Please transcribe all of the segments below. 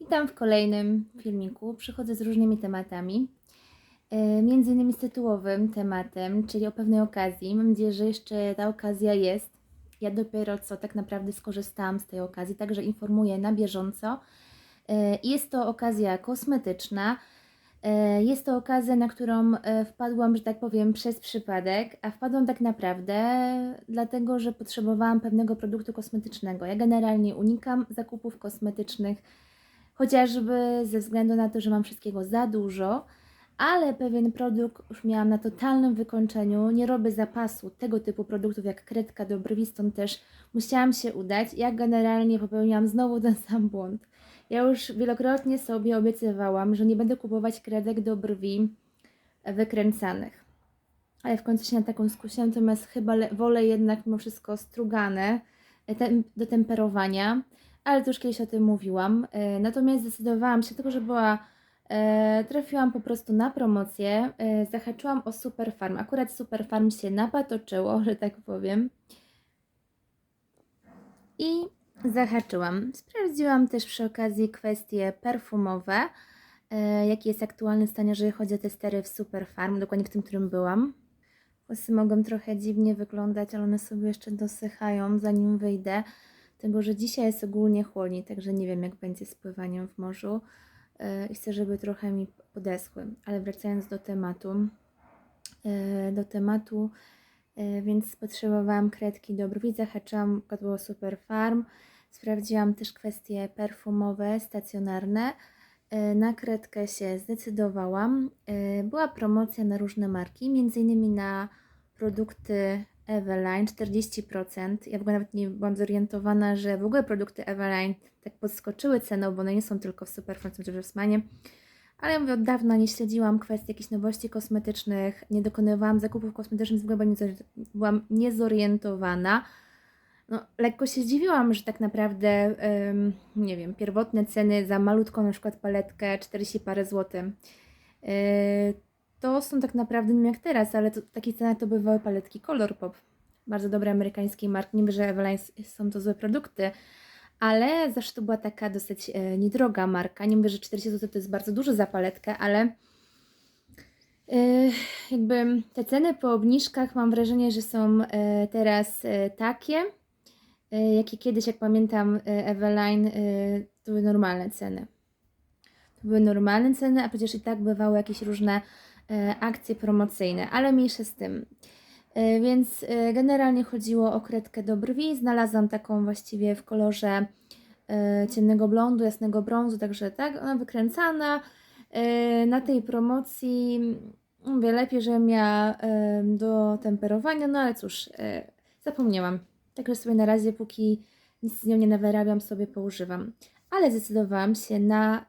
Witam w kolejnym filmiku. Przychodzę z różnymi tematami. E, Między innymi z tytułowym tematem, czyli o pewnej okazji. Mam nadzieję, że jeszcze ta okazja jest. Ja dopiero co tak naprawdę skorzystałam z tej okazji, także informuję na bieżąco. E, Jest to okazja kosmetyczna. E, Jest to okazja, na którą wpadłam, że tak powiem, przez przypadek, a wpadłam tak naprawdę dlatego, że potrzebowałam pewnego produktu kosmetycznego. Ja generalnie unikam zakupów kosmetycznych, chociażby ze względu na to, że mam wszystkiego za dużo, ale pewien produkt już miałam na totalnym wykończeniu. Nie robię zapasu tego typu produktów jak kredka do brwi, stąd też musiałam się udać. Ja generalnie popełniłam znowu ten sam błąd. Ja już wielokrotnie sobie obiecywałam, że nie będę kupować kredek do brwi wykręcanych. Ale w końcu się na taką skusiłam, natomiast chyba wolę jednak mimo wszystko strugane e, do temperowania, ale to już kiedyś o tym mówiłam. E, Natomiast zdecydowałam się, tylko że była, e, trafiłam po prostu na promocję, e, zahaczyłam o Superfarm. Akurat Superfarm się napatoczyło, że tak powiem. I zahaczyłam. Sprawdziłam też przy okazji kwestie perfumowe, jaki jest aktualny stan, jeżeli chodzi o testery w Superfarm, dokładnie w tym, którym byłam. Włosy mogą trochę dziwnie wyglądać, ale one sobie jeszcze dosychają, zanim wyjdę. Tego, że dzisiaj jest ogólnie chłodniej, także nie wiem, jak będzie z pływaniem w morzu. E, I chcę, żeby trochę mi podeschły. Ale wracając do tematu, e, do tematu, e, więc potrzebowałam kredki do brwi, zahaczyłam kotło Super Farm. Sprawdziłam też kwestie perfumowe, stacjonarne. Na kredkę się zdecydowałam. Była promocja na różne marki, między innymi na produkty Eveline 40%. Ja w ogóle nawet nie byłam zorientowana, że w ogóle produkty Eveline tak podskoczyły ceną, bo one nie są tylko w Superfarm, są też w Rossmanie. Ale ja mówię, od dawna nie śledziłam kwestii jakichś nowości kosmetycznych, nie dokonywałam zakupów kosmetycznych, w ogóle byłam niezori- byłam niezorientowana. No, lekko się zdziwiłam, że tak naprawdę, em, nie wiem, pierwotne ceny za malutką na przykład paletkę 40 parę złotych. Yy, to są tak naprawdę, nie wiem jak teraz, ale to, takie ceny to bywały paletki Colourpop. Bardzo dobre amerykańskiej marki. Nie wiem, że Eveline są to złe produkty, ale zawsze to była taka dosyć e, niedroga marka. Nie mówię, że 40 zł to jest bardzo dużo za paletkę, ale e, jakby te ceny po obniżkach mam wrażenie, że są e, teraz e, takie, e, jakie kiedyś, jak pamiętam, e, Eveline, e, to były normalne ceny. To były normalne ceny, a przecież i tak bywały jakieś różne akcje promocyjne, ale mniejsze z tym. E, Więc e, generalnie chodziło o kredkę do brwi. Znalazłam taką właściwie w kolorze e, ciemnego blondu, jasnego brązu, także tak, ona wykręcana. E, Na tej promocji mówię, lepiej, że miała e, do temperowania, no ale cóż, e, zapomniałam. Także sobie na razie, póki nic z nią nie nawyrabiam, sobie poużywam. Ale zdecydowałam się na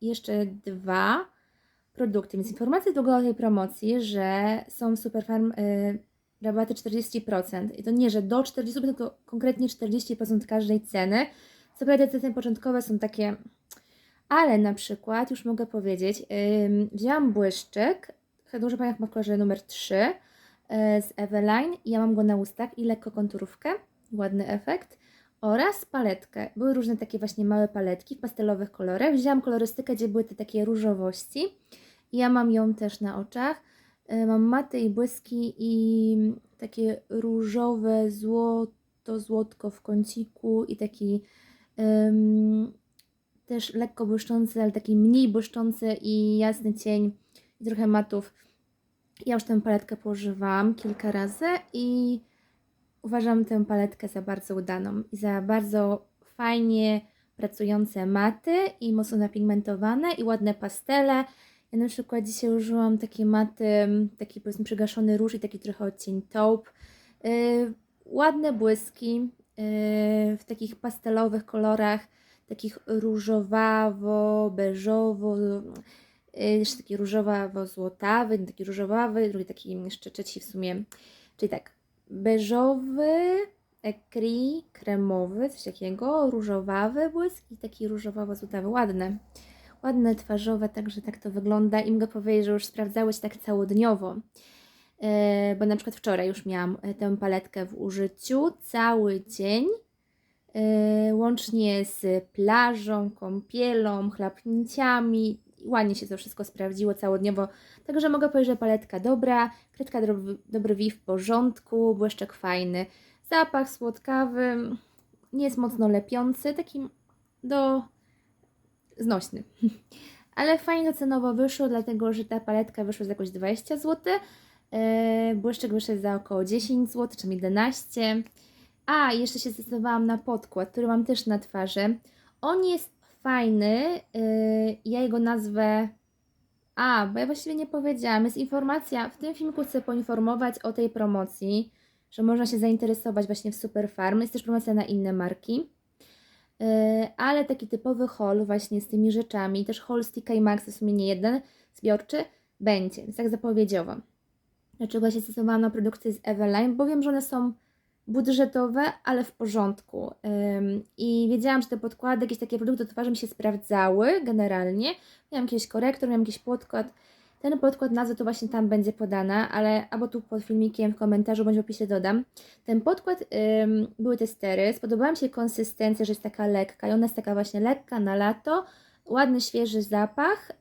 jeszcze dwa produkty. Więc informacja długo o tej promocji, że są w Superfarm y, rabaty 40%. I to nie, że do 40%, tylko konkretnie 40% każdej ceny. Co prawda ceny początkowe są takie, ale na przykład, już mogę powiedzieć, ym, wzięłam błyszczyk, dobrze pamiętam, w kolorze numer 3 y, z Eveline. Ja mam go na ustach i lekko konturówkę, ładny efekt oraz paletkę. Były różne takie właśnie małe paletki w pastelowych kolorach. Wzięłam kolorystykę, gdzie były te takie różowości. Ja mam ją też na oczach. E, Mam maty i błyski i takie różowe złoto, złotko w kąciku i taki em, też lekko błyszczący, ale taki mniej błyszczący i jasny cień i trochę matów. Ja już tę paletkę położywałam kilka razy i uważam tę paletkę za bardzo udaną i za bardzo fajnie pracujące maty i mocno napigmentowane i ładne pastele. Ja na przykład dzisiaj użyłam takiej maty, taki powiedzmy przygaszony róż i taki trochę odcień taupe. Yy, ładne błyski yy, w takich pastelowych kolorach, takich różowawo, beżowo, yy, jeszcze taki różowawo-złotawy, taki różowawy, drugi taki jeszcze trzeci w sumie, czyli tak, beżowy, ekri, kremowy, coś takiego, różowawy błysk i taki różowawo-złotawy, ładne ładne, twarzowe, także tak to wygląda. I mogę powiedzieć, że już sprawdzały się tak całodniowo. E, bo na przykład wczoraj już miałam e, tę paletkę w użyciu cały dzień. yy, łącznie z plażą, kąpielą, chlapnięciami. Ładnie się to wszystko sprawdziło całodniowo, także mogę powiedzieć, że paletka dobra, kredka do, brwi w porządku, błyszczek fajny, zapach słodkawy, nie jest mocno lepiący, taki do znośny. Ale fajnie cenowo wyszło, dlatego że ta paletka wyszła za jakoś 20 zł. Yy, błyszczek wyszedł za około 10 zł, czy 11. A, jeszcze się zdecydowałam na podkład, który mam też na twarzy. On jest fajny. Yy, ja jego nazwę. A, bo ja właściwie nie powiedziałam. Jest informacja. W tym filmiku chcę poinformować o tej promocji, że można się zainteresować właśnie w Super Farm. Jest też promocja na inne marki. Yy, ale taki typowy haul właśnie z tymi rzeczami, też haul z TK Maxx, w sumie nie jeden, zbiorczy, będzie, więc tak zapowiedziałam. Dlaczego ja się zdecydowałam na produkty z Eveline? Bo wiem, że one są budżetowe, ale w porządku. I wiedziałam, że te podkłady, jakieś takie produkty do twarzy mi się sprawdzały generalnie. Miałam jakiś korektor, miałam jakiś podkład. Ten podkład, nazwa to właśnie tam będzie podana, ale albo tu pod filmikiem w komentarzu, bądź w opisie dodam. Ten podkład, ym, były testery, spodobała mi się konsystencja, że jest taka lekka i ona jest taka właśnie lekka na lato, ładny, świeży zapach,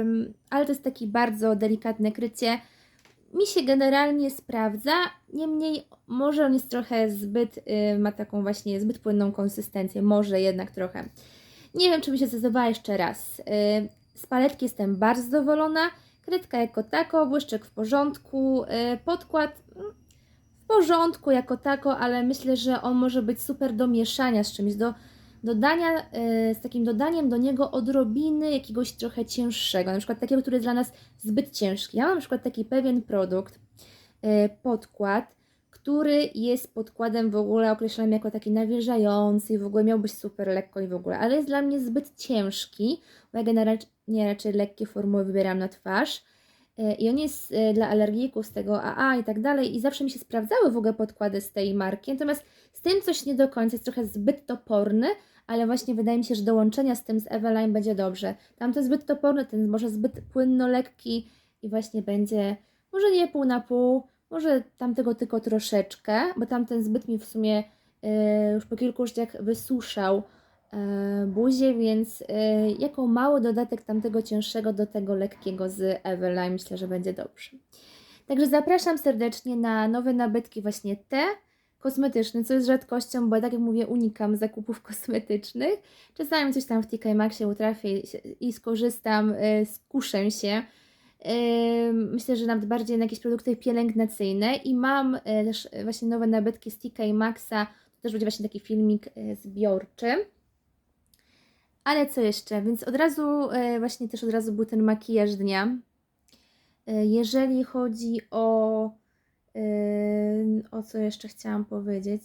ym, ale to jest taki bardzo delikatne krycie. Mi się generalnie sprawdza, niemniej może on jest trochę zbyt, y, ma taką właśnie zbyt płynną konsystencję, może jednak trochę. Nie wiem, czy by się zdecydowała jeszcze raz. Y, z paletki jestem bardzo zadowolona. Kredka jako tako, błyszczek w porządku, y, podkład mm, w porządku jako tako, ale myślę, że on może być super do mieszania z czymś, do dodania, y, z takim dodaniem do niego odrobiny jakiegoś trochę cięższego, na przykład takiego, który jest dla nas zbyt ciężki. Ja mam na przykład taki pewien produkt, y, podkład, który jest podkładem w ogóle określonym jako taki nawilżający i w ogóle miał być super lekko i w ogóle, ale jest dla mnie zbyt ciężki, bo ja generalnie raczej lekkie formuły wybieram na twarz. Y, I on jest y, dla alergików z tego AA i tak dalej. I zawsze mi się sprawdzały w ogóle podkłady z tej marki. Natomiast z tym coś nie do końca, jest trochę zbyt toporny, ale właśnie wydaje mi się, że do łączenia z tym z Eveline będzie dobrze. Tamten zbyt toporny, ten może zbyt płynno lekki i właśnie będzie może nie pół na pół, może tamtego tylko troszeczkę, bo tamten zbyt mi w sumie yy, już po kilku życiach wysuszał yy, buzię, więc yy, jako mały dodatek tamtego cięższego do tego lekkiego z Eveline myślę, że będzie dobrze. Także zapraszam serdecznie na nowe nabytki właśnie te kosmetyczne, co jest rzadkością, bo tak jak mówię, unikam zakupów kosmetycznych. Czasami coś tam w TK Maxie utrafię i skorzystam, yy, skuszę się. Myślę, że nawet bardziej na jakieś produkty pielęgnacyjne i mam yy, też yy, właśnie nowe nabytki z TK Maxa. To też będzie właśnie taki filmik yy, zbiorczy. Ale co jeszcze? Więc od razu, właśnie też od razu był ten makijaż dnia. Jeżeli chodzi o o co jeszcze chciałam powiedzieć?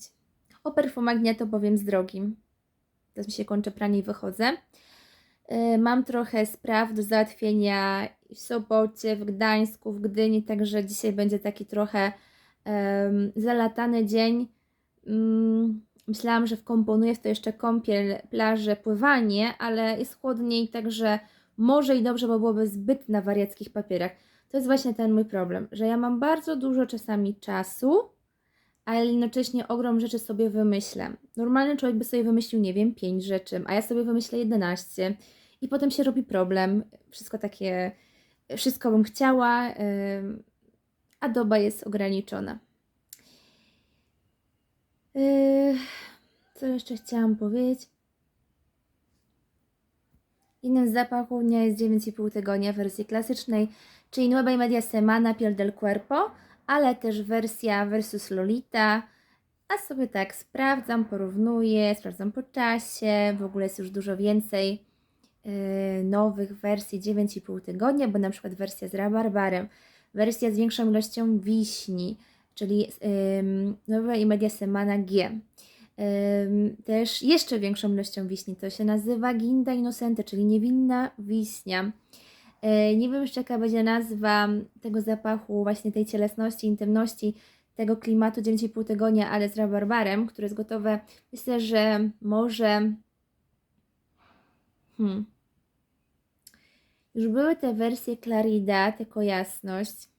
O perfumach dnia to powiem z drogim. Teraz mi się kończy pranie i wychodzę. Yy, Mam trochę spraw do załatwienia w Sopocie, w Gdańsku, w Gdyni, także dzisiaj będzie taki trochę em, zalatany dzień. Mm, Myślałam, że wkomponuję w to jeszcze kąpiel, plażę, pływanie, ale jest chłodniej, także może i dobrze, bo byłoby zbyt na wariackich papierach. To jest właśnie ten mój problem, że ja mam bardzo dużo czasami czasu, ale jednocześnie ogrom rzeczy sobie wymyślę. Normalny człowiek by sobie wymyślił, nie wiem, 5 rzeczy, a ja sobie wymyślę 11 i potem się robi problem. Wszystko takie, wszystko bym chciała, a doba jest ograniczona. Co jeszcze chciałam powiedzieć? Jednym z zapachów dnia jest 9,5 tygodnia w wersji klasycznej, czyli Nueva Media Semana Piel del Cuerpo, ale też wersja versus Lolita. A sobie tak sprawdzam, porównuję, sprawdzam po czasie, w ogóle jest już dużo więcej yy, nowych wersji 9,5 tygodnia, bo na przykład wersja z rabarbarem, wersja z większą ilością wiśni, czyli yy, Nueva y Media Semana G. Też jeszcze większą ilością wiśni. To się nazywa Ginda Innocente, czyli niewinna wiśnia. Yy, nie wiem jeszcze jaka będzie nazwa tego zapachu, właśnie tej cielesności, intymności, tego klimatu 9,5 tygodnia, ale z rabarbarem, które jest gotowe. Myślę, że może. Hmm. Już były te wersje Clarida, tylko jasność.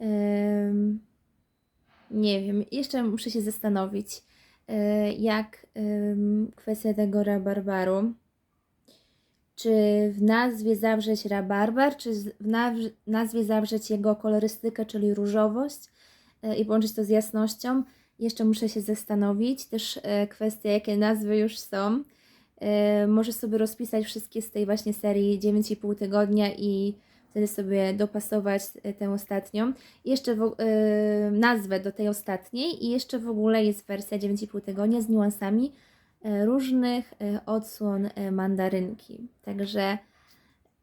Ym, nie wiem, jeszcze muszę się zastanowić. e, jak ym, kwestia tego rabarbaru. Czy w nazwie zawrzeć rabarbar, czy w nazwie zawrzeć jego kolorystykę, czyli różowość e, i połączyć to z jasnością? Jeszcze muszę się zastanowić. Też e, kwestia, jakie nazwy już są. E, Możesz sobie rozpisać wszystkie z tej właśnie serii 9,5 tygodnia i wtedy sobie dopasować tę ostatnią. Jeszcze w, nazwę do tej ostatniej i jeszcze w ogóle jest wersja 9,5 tygodnia z niuansami różnych e, odsłon e, mandarynki. Także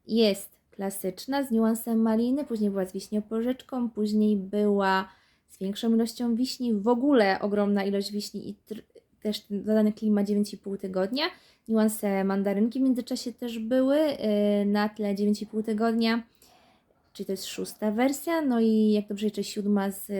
jest klasyczna z niuansem maliny, później była z wiśnioporzeczką, później była z większą ilością wiśni, w ogóle ogromna ilość wiśni i też dodany klimat 9,5 tygodnia. Niuanse mandarynki w międzyczasie też były na tle 9,5 tygodnia, czyli to jest szósta wersja, no i jak dobrze liczę siódma z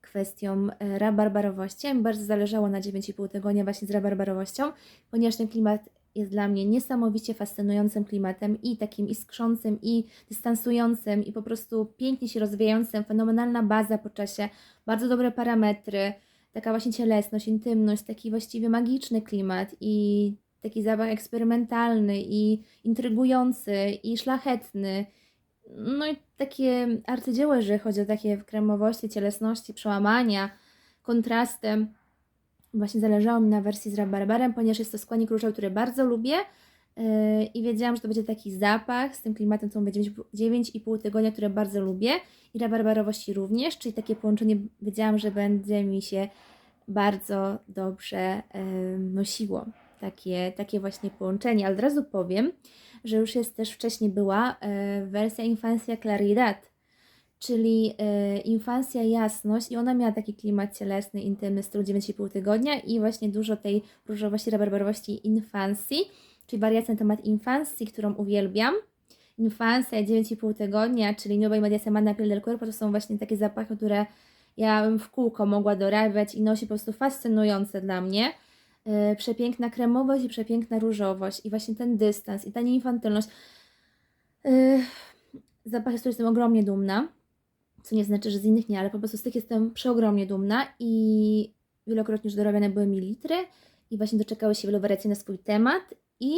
kwestią e, rabarbarowości. A mi bardzo zależało na 9,5 tygodnia właśnie z rabarbarowością, ponieważ ten klimat jest dla mnie niesamowicie fascynującym klimatem i takim iskrzącym i dystansującym i po prostu pięknie się rozwijającym, fenomenalna baza po czasie, bardzo dobre parametry, taka właśnie cielesność, intymność, taki właściwie magiczny klimat i taki zapach eksperymentalny i intrygujący i szlachetny. No i takie arcydzieło, jeżeli chodzi o takie kremowości, cielesności, przełamania, kontrastem. Właśnie zależało mi na wersji z rabarbarem, ponieważ jest to składnik różowy, który bardzo lubię yy, i wiedziałam, że to będzie taki zapach z tym klimatem, co będzie 9,5 tygodnia, które bardzo lubię i rabarbarowości również, czyli takie połączenie wiedziałam, że będzie mi się bardzo dobrze yy, nosiło. Takie, takie właśnie połączenie, ale od razu powiem, że już jest też wcześniej była yy, wersja Infancia Claridad, czyli e, infancja jasność i ona miała taki klimat cielesny, intymny, styl 9,5 tygodnia i właśnie dużo tej różowości, rabarbarowości infancji, czyli wariacja na temat infancji, którą uwielbiam. Infancja 9,5 tygodnia, czyli Nueva y Media Semana del Cuerpo, to są właśnie takie zapachy, które ja bym w kółko mogła dorabiać i nosi po prostu fascynujące dla mnie. E, Przepiękna kremowość i przepiękna różowość i właśnie ten dystans i ta nieinfantylność. E, Zapach, z których jestem ogromnie dumna co nie znaczy, że z innych nie, ale po prostu z tych jestem przeogromnie dumna i wielokrotnie już dorabiane były mi litry i właśnie doczekały się wielu wariacji na swój temat i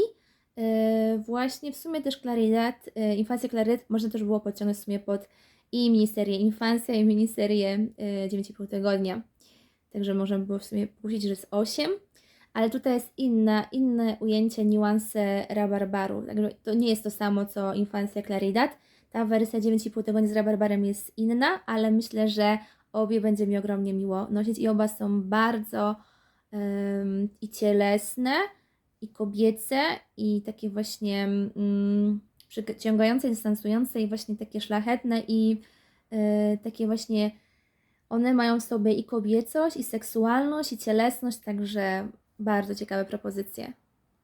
e, właśnie w sumie też Claridad, e, Infancja Claridad można też było podciągnąć w sumie pod i miniserię Infancja i miniserię e, 9,5 tygodnia. Także można było w sumie puścić, że jest 8, ale tutaj jest inna, inne ujęcie, niuanse rabarbaru. Także to nie jest to samo co Infancja Claridad. Ta wersja 9,5 tygodnia z rabarbarem jest inna, ale myślę, że obie będzie mi ogromnie miło nosić i oba są bardzo em, i cielesne, i kobiece, i takie właśnie mm, przyciągające, dystansujące, i właśnie takie szlachetne, i e, takie właśnie one mają w sobie i kobiecość, i seksualność, i cielesność, także bardzo ciekawe propozycje.